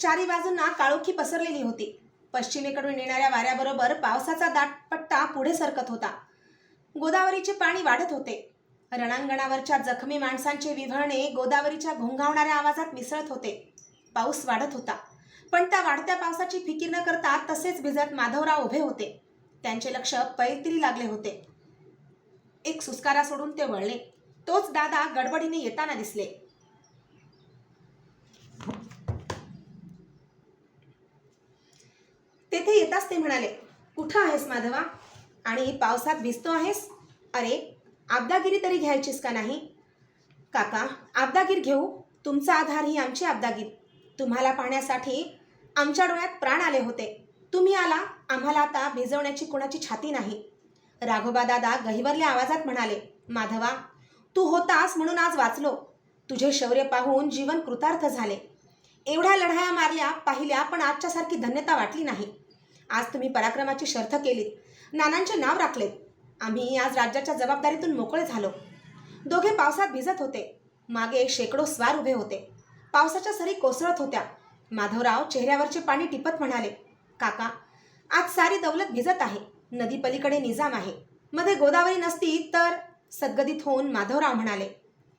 चारी बाजूंना काळोखी पसरलेली होती. पश्चिमेकडून येणाऱ्या वाऱ्याबरोबर पावसाचा दाट पट्टा पुढे सरकत होता. गोदावरीचे पाणी वाढत होते. रणांगणावरच्या जखमी माणसांचे विव्हळणे गोदावरीच्या घोंघावणाऱ्या आवाजात मिसळत होते. पाऊस वाढत होता. पण त्या वाढत्या पावसाची फिकीर न करता तसेच भिजत माधवराव उभे होते. त्यांचे लक्ष पैत्री लागले होते. एक सुस्कारा सोडून ते वळले. तोच दादा गडबडीने येताना दिसले. तेथे येताच ते म्हणाले कुठं आहेस माधवा? आणि पावसात भिजतो आहेस? अरे आबदागिरी तरी घ्यायचीस का नाही? काका आबदागीर घेऊ. तुमचा आधार ही आमची आबदागीर तुम्हाला पाहण्यासाठी आमच्या डोळ्यात प्राण आले होते. तुम्ही आला आम्हाला आता भिजवण्याची कुणाची छाती नाही. राघोबा दादा गहिवरल्या आवाजात म्हणाले माधवा तू होतास म्हणून आज वाचलो. तुझे शौर्य पाहून जीवन कृतार्थ झाले. एवढ्या लढाया मारल्या पाहिल्या पण आजच्यासारखी धन्यता वाटली नाही. आज तुम्ही पराक्रमाची शर्थ केलीत. नानांचे नाव राखलेत. आम्ही आज राज्याच्या जबाबदारीतून मोकळे झालो. दोघे पावसात भिजत होते. मागे शेकडो स्वार उभे होते. पावसाच्या सरी कोसळत होत्या. माधवराव चेहऱ्यावरचे पाणी टिपत म्हणाले काका आज सारी दौलत भिजत आहे. नदी पलीकडे निजाम आहे. मध्ये गोदावरी नसती तर सद्गदित होऊन माधवराव म्हणाले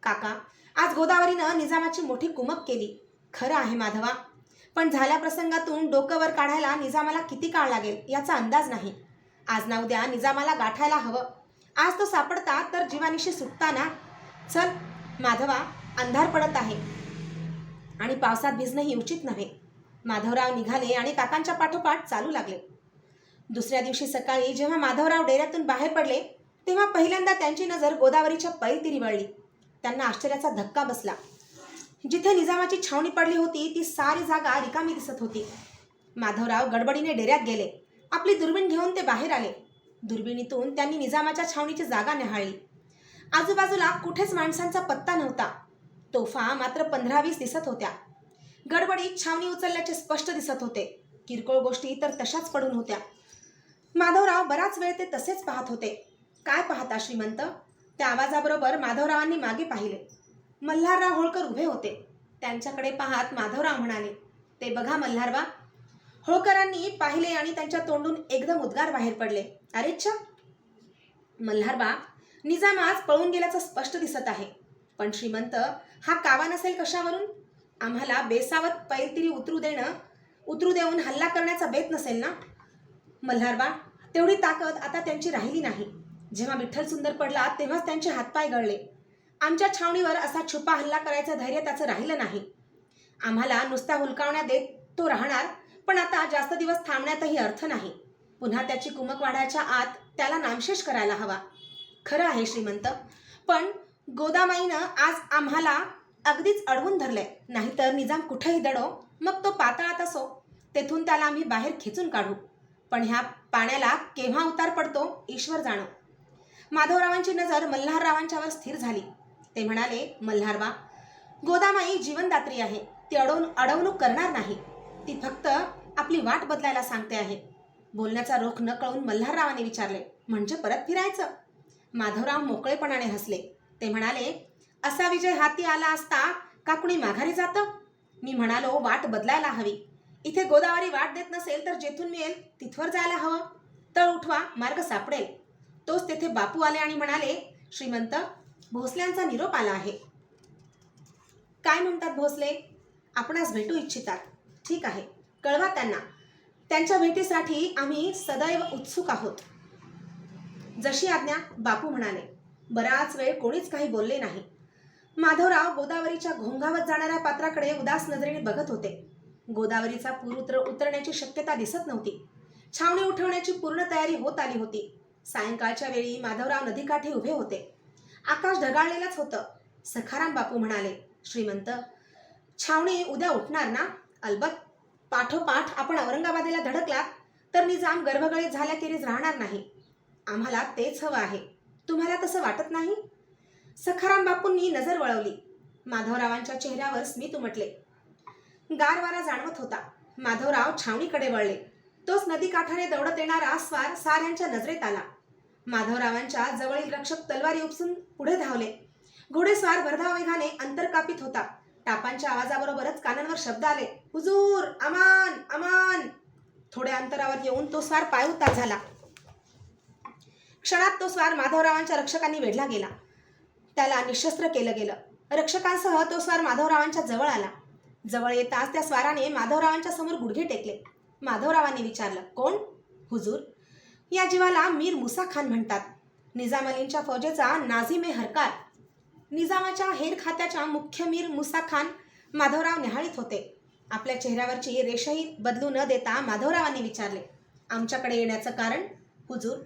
काका आज गोदावरीनं निजामाची मोठी कुमक केली. खरं आहे माधवा पण झाल्या प्रसंगातून डोकं वर काढायला निजामाला किती काळ लागेल याचा अंदाज नाही. आज ना उद्या निजामाला गाठायला हवं. आज तो सापडता तर जीवानिशी सुटता ना चल माधवा अंधार पडत आहे. आणि पावसात भिजणंही उचित नव्हे. माधवराव निघाले आणि काकांच्या पाठोपाठ चालू लागले. दुसऱ्या दिवशी सकाळी जेव्हा माधवराव डेऱ्यातून बाहेर पडले तेव्हा पहिल्यांदा त्यांची नजर गोदावरीच्या पैलतीरी वळली त्यांना आश्चर्याचा धक्का बसला. जिथे निजामाची छावणी पडली होती ती सारी जागा रिकामी दिसत होती. माधवराव गडबडीने डेऱ्यात गेले. आपली दुर्बीण घेऊन ते बाहेर आले. दुर्बिणीतून त्यांनी निजामाच्या छावणीची जागा न्याहाळली आजूबाजूला कुठेच माणसांचा पत्ता नव्हता. तोफा मात्र पंधरा वीस दिसत होत्या. गडबडीत छावणी उचलल्याचे स्पष्ट दिसत होते. किरकोळ गोष्टी तर तशाच पडून होत्या. माधवराव बराच वेळ ते तसेच पाहत होते. काय पाहता श्रीमंत? त्या आवाजाबरोबर माधवरावांनी मागे पाहिले. मल्हारराव होळकर उभे होते. त्यांच्याकडे पाहत माधवराव म्हणाले ते बघा मल्हारबा. होळकरांनी पाहिले आणि त्यांच्या तोंडून एकदम उद्गार बाहेर पडले. अरे छ. मल्हारबा निजाम आज पळून गेल्याचं स्पष्ट दिसत आहे. पण श्रीमंत हा कावा नसेल कशावरून? आम्हाला बेसावत पैलतिरी उतरू देणं उतरू देऊन हल्ला करण्याचा बेत नसेल ना? मल्हारबा तेवढी ताकद आता त्यांची राहिली नाही. जेव्हा विठ्ठल सुंदर पडला तेव्हाच त्यांचे हातपाय गळले. आमच्या छावणीवर असा छुपा हल्ला करायचं धैर्य त्याचं राहिलं नाही. आम्हाला नुसता हुलकावण्या देत तो राहणार पण आता जास्त दिवस थांबण्यातही अर्थ नाही. पुन्हा त्याची कुमक वाढायच्या आत त्याला नामशेष करायला हवा. खरं आहे श्रीमंत पण गोदामाईनं आज आम्हाला अगदीच अडवून धरलंय. नाहीतर निजाम कुठेही दडो मग तो पातळात असो. तेथून त्याला आम्ही बाहेर खेचून काढू. पण ह्या पाण्याला केव्हा उतार पडतो ईश्वर जाणो. माधवरावांची नजर मल्हाररावांच्यावर स्थिर झाली. ते म्हणाले मल्हारवा गोदामाई जीवनदात्री आहे. ती अडवून अडवणूक करणार नाही. ती फक्त आपली वाट बदलायला सांगते आहे. बोलण्याचा रोख न कळून मल्हाररावाने विचारले म्हणजे परत फिरायचं? माधवराव मोकळेपणाने हसले. ते म्हणाले असा विजय हाती आला असता का कुणी माघारी जातं? मी म्हणालो वाट बदलायला हवी. इथे गोदावरी वाट देत नसेल तर जेथून मिळेल तिथवर जायला हवं. तळ उठवा मार्ग सापडेल. तोच तेथे बापू आले आणि म्हणाले श्रीमंत भोसल्यांचा निरोप आला आहे. काय म्हणतात भोसले? आपणास भेटू इच्छितात. ठीक आहे. कळवा त्यांना. त्यांच्या भेटीसाठी आम्ही सदैव उत्सुक आहोत. जशी आज्ञा बापू म्हणाले बराच वेळ कोणीच काही बोलले नाही. माधवराव गोदावरीच्या घोंघावत जाणाऱ्या पात्राकडे उदास नजरेने बघत होते. गोदावरीचा पूर उतर उतरण्याची शक्यता दिसत नव्हती. छावणी उठवण्याची पूर्ण तयारी होत आली होती. सायंकाळच्या वेळी माधवराव नदीकाठी उभे होते. आकाश ढगाळलेलंच होतं. सखाराम बापू म्हणाले श्रीमंत छावणी उद्या उठणार ना? अलबत पाठोपाठ आपण औरंगाबादेला धडकलात तर निजाम गर्भगळीत झाल्याखेरीज राहणार नाही. आम्हाला तेच हवं आहे. तुम्हाला तसं वाटत नाही? सखाराम बापूंनी नजर वळवली. माधवरावांच्या चेहऱ्यावर स्मित उमटले. गारवारा जाणवत होता. माधवराव छावणीकडे वळले. तोच नदीकाठाने दौडत येणारा स्वार साऱ्यांच्या नजरेत आला. माधवरावांच्या जवळील रक्षक तलवारी उपसून पुढे धावले. घोडेस्वार भरधाव वेगाने अंतर कापित होता. टापांच्या आवाजाबरोबरच कानांवर शब्द आले. हुजूर! अमान! अमान! थोड्या अंतरावर येऊन तो स्वार पायउतार झाला. क्षणात तो स्वार माधवरावांच्या रक्षकांनी वेढला गेला. त्याला निशस्त्र केलं गेलं. रक्षकांसह तो स्वार माधवरावांच्या जवळ आला. जवळ येताच त्या स्वाराने माधवरावांच्या समोर गुडघे टेकले. माधवरावांनी विचारलं कोण? हुजूर? या जीवाला मीर मुसा खान म्हणतात. निजाम अलींच्या फौजेचा नाझीम ए हरकार. निजामाच्या हेर खात्याच्या मुख्य मीर मुसा खान माधवराव निहाळीत होते. आपल्या चेहऱ्यावरची रेषही बदलू न देता माधवरावांनी विचारले. आमच्याकडे येण्याचं कारण? हुजूर.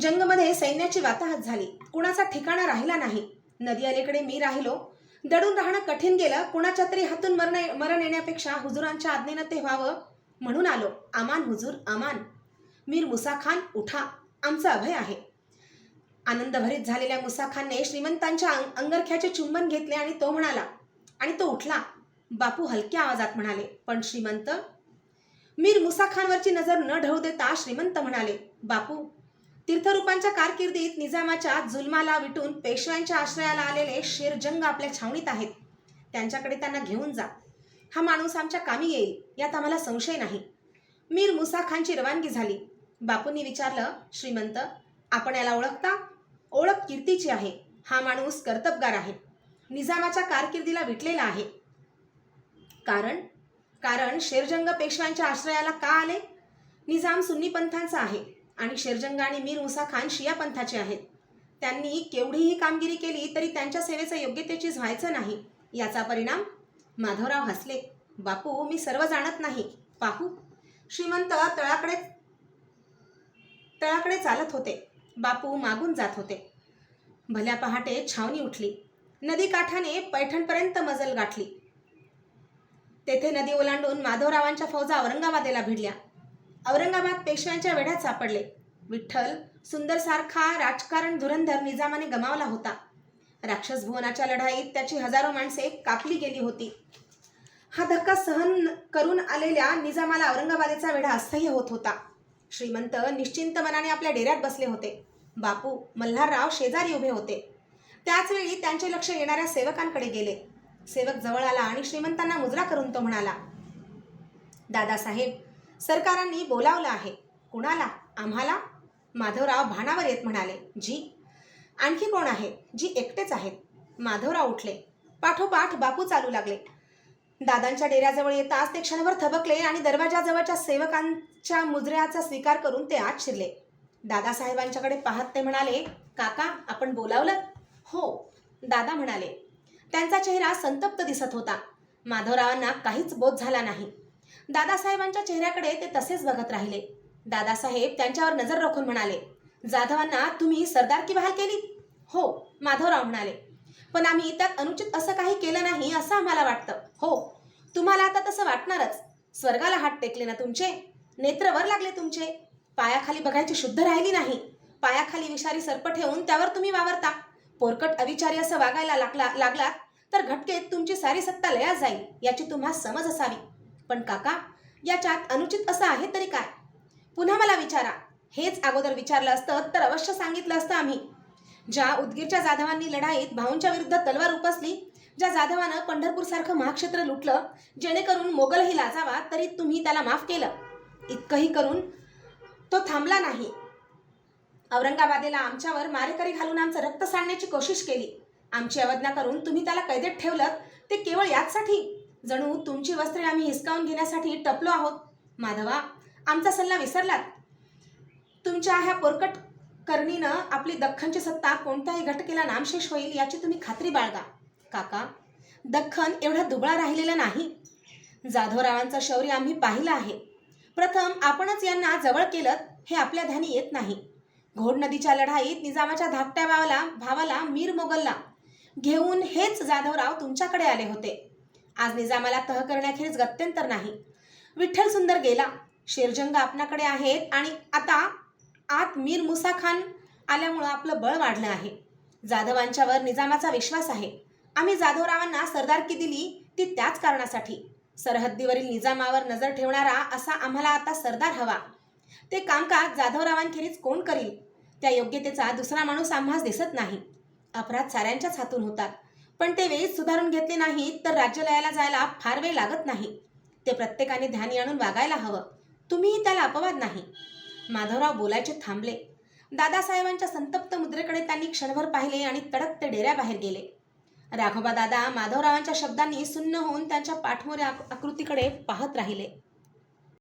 जंगमध्ये सैन्याची वाताहत झाली. कुणाचा ठिकाणा राहिला नाही. नदी अलीकडे मी राहिलो. दडून राहणं कठीण गेलं. कुणाच्या तरी हातून मरण मरण येण्यापेक्षा हुजुरांच्या आज्ञेनं ते व्हावं म्हणून आलो. अमान हुजूर अमान. मीर मुसा खान उठा. आमचं अभय आहे. आनंदभरीत झालेल्या मुसा खानने श्रीमंतांच्या अंग अंगरख्याचे चुंबन घेतले आणि तो म्हणाला आणि तो उठला. बापू हलक्या आवाजात म्हणाले पण श्रीमंत? मीर मुसा खानवरची नजर न ढळू देता श्रीमंत म्हणाले बापू तीर्थरूपांच्या कारकिर्दीत निजामाच्या जुलमाला विटून पेशव्यांच्या आश्रयाला आलेले शेरजंग आपल्या छावणीत आहेत. त्यांच्याकडे त्यांना घेऊन जा. हा माणूस आमच्या कामी येईल यात आम्हाला संशय नाही. मीर मुसा खानची रवानगी झाली. बापूंनी विचारलं श्रीमंत आपण याला ओळखता? ओळख कीर्तीची आहे. हा माणूस कर्तबगार आहे. निजामाच्या कारकिर्दीला विटलेला आहे. कारण? कारण शेरजंग पेशव्यांच्या आश्रयाला का आले? निजाम सुन्नी पंथांचा आहे आणि शेरजंग आणि मीर मुसा खान शिया पंथाचे आहेत. त्यांनी केवढीही कामगिरी केली तरी त्यांच्या सेवेचं योग्यतेची व्हायचं नाही. याचा परिणाम? माधवराव हसले. बापू मी सर्व जाणत नाही. पाहू. श्रीमंत तळाकडे तळाकडे चालत होते. बापू मागून जात होते. भल्या पहाटे छावणी उठली. नदी काठाने पैठणपर्यंत मजल गाठली. तेथे नदी ओलांडून माधवरावांच्या फौजा औरंगाबादेला भिडल्या. औरंगाबाद पेशव्यांच्या वेढ्यात सापडले. विठ्ठल सुंदरसारखा राजकारण धुरंधर निजामाने गमावला होता. राक्षस भुवनाच्या लढाईत त्याची हजारो माणसे कापली गेली होती. हा धक्का सहन करून आलेल्या निजामाला औरंगाबादेचा वेढा असह्य होत होता. श्रीमंत निश्चिंत मनाने आपल्या डेऱ्यात बसले होते. बापू मल्हारराव शेजारी उभे होते. त्याचवेळी त्यांचे लक्ष येणाऱ्या सेवकांकडे गेले. सेवक जवळ आला आणि श्रीमंतांना मुजरा करून तो म्हणाला दादासाहेब सरकारांनी बोलावलं आहे. कुणाला? आम्हाला? माधवराव भाणावर येत म्हणाले जी आणखी कोण आहे? जी एकटेच आहेत. माधवराव उठले. पाठोपाठ बापू चालू लागले. दादांच्या डेऱ्याजवळ येताच ते क्षणभर थबकले आणि दरवाजाजवळच्या सेवकांच्या मुजऱ्याचा स्वीकार करून ते आत शिरले. दादासाहेबांच्याकडे पाहत ते म्हणाले काका आपण बोलावलं? हो दादा म्हणाले. त्यांचा चेहरा संतप्त दिसत होता. माधवरावांना काहीच बोध झाला नाही. दादासाहेबांच्या चेहऱ्याकडे ते तसेच बघत राहिले. दादासाहेब त्यांच्यावर नजर रोखून म्हणाले जाधवांना तुम्ही सरदारकी बहाल केली हो माधवराव म्हणाले. पण आम्ही त्यात अनुचित असं काही केलं नाही असं आम्हाला वाटतं. हो. तुम्हाला आता तसं वाटणारच. स्वर्गाला हात टेकले ना तुमचे. नेत्र वर लागले तुमचे. पायाखाली बघायची शुद्ध राहिली नाही. पायाखाली विषारी सर्प ठेवून त्यावर तुम्ही वावरता. पोरकट अविचारी असं वागायला लागला लागलात तर घटकेत तुमची सारी सत्ता लयात जाईल याची तुम्हा समज असावी. पण काका याच्यात अनुचित असं आहे तरी काय? पुन्हा मला विचारा. हेच अगोदर विचारलं असतं तर अवश्य सांगितलं असतं आम्ही. ज्या उदगीरच्या जाधवांनी लढाईत भाऊंच्या विरुद्ध तलवार उपसली ज्या जाधवानं पंढरपूरसारखं महाक्षेत्र लुटलं जेणेकरून मोगलही लाजावा तरी तुम्ही त्याला माफ केलं. इतकंही करून तो थांबला नाही. औरंगाबादेला आमच्यावर मारेकरी घालून आमचं रक्त सांडण्याची कोशिश केली. आमची अवज्ञा करून तुम्ही त्याला कैदेत ठेवलं ते केवळ याचसाठी. जणू तुमची वस्त्रे आम्ही हिसकावून घेण्यासाठी टपलो आहोत. माधवा आमचा सल्ला विसरलात. तुमच्या ह्या पोरकट करणीनं आपली दख्खनची सत्ता कोणत्याही घटकेला नामशेष होईल याची तुम्ही खात्री बाळगा. काका दख्खन एवढा दुबळा राहिलेला नाही. जाधवरावांचं शौर्य आम्ही पाहिलं आहे. प्रथम आपणच यांना जवळ केलं हे आपल्या ध्यानी येत नाही. घोड नदीच्या लढाईत निजामाच्या धाकट्या भावाला भावाला मीर मोगलला. घेऊन हेच जाधवराव तुमच्याकडे आले होते. आज निजामाला तह करण्याखेरीज गत्यंतर नाही. विठ्ठल सुंदर गेला. शेरजंग आपणाकडे आहेत आणि आता आत मीर मुसा खान आल्यामुळं आपलं बळ वाढलं आहे. जाधवांच्यावर निजामाचा विश्वास आहे. आम्ही जाधवरावांना सरदारकी दिली ती त्याच कारणासाठी. सरहद्दीवरील निजामावर नजर ठेवणारा असा आम्हाला आता सरदार हवा. ते कामकाज जाधवरावांखेरीज कोण करील? त्या योग्यतेचा दुसरा माणूस आम्हाला दिसत नाही. अपराध साऱ्यांच्याच हातून होतात. पण ते वेळीच सुधारून घेतले नाही तर राज्यालयाला जायला फार वेळ लागत नाही. ते प्रत्येकाने ध्यानी आणून वागायला हवं. तुम्हीही त्याला अपवाद नाही. माधवराव बोलायचे थांबले. दादासाहेबांच्या संतप्त मुद्रेकडे त्यांनी क्षणभर पाहिले आणि तडक ते डेऱ्याबाहेर गेले. राघोबा दादा माधवरावांच्या शब्दांनी सुन्न होऊन त्यांच्या पाठमोऱ्या आकृतीकडे पाहत राहिले.